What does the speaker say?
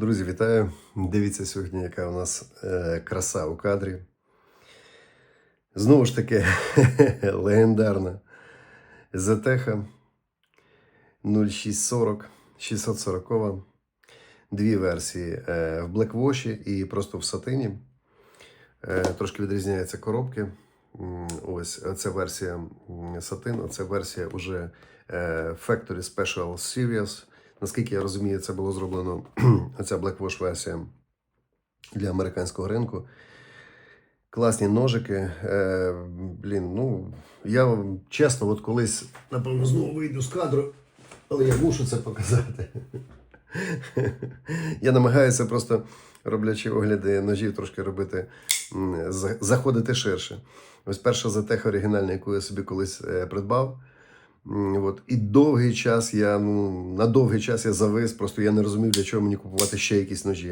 Друзі, вітаю! Дивіться сьогодні, яка у нас е, краса у кадрі. Знову ж таки, легендарна Зетеха 0640, 640. Дві версії е, в блеквоші і просто в сатині. Е, трошки відрізняються коробки. Ось ця версія сатин, це версія уже е, Factory Special Series. Наскільки я розумію, це було зроблено оця Black Wash версія для американського ринку. Класні ножики. Е, блін, ну, я чесно, от колись, напевно, знову вийду з кадру, але я мушу це показати. Я намагаюся просто, роблячи огляди ножів, трошки робити, заходити ширше. Ось перша затеха оригінальна, яку я собі колись е, придбав. От. І довгий час я, ну, на довгий час я завис, просто я не розумів, для чого мені купувати ще якісь ножі.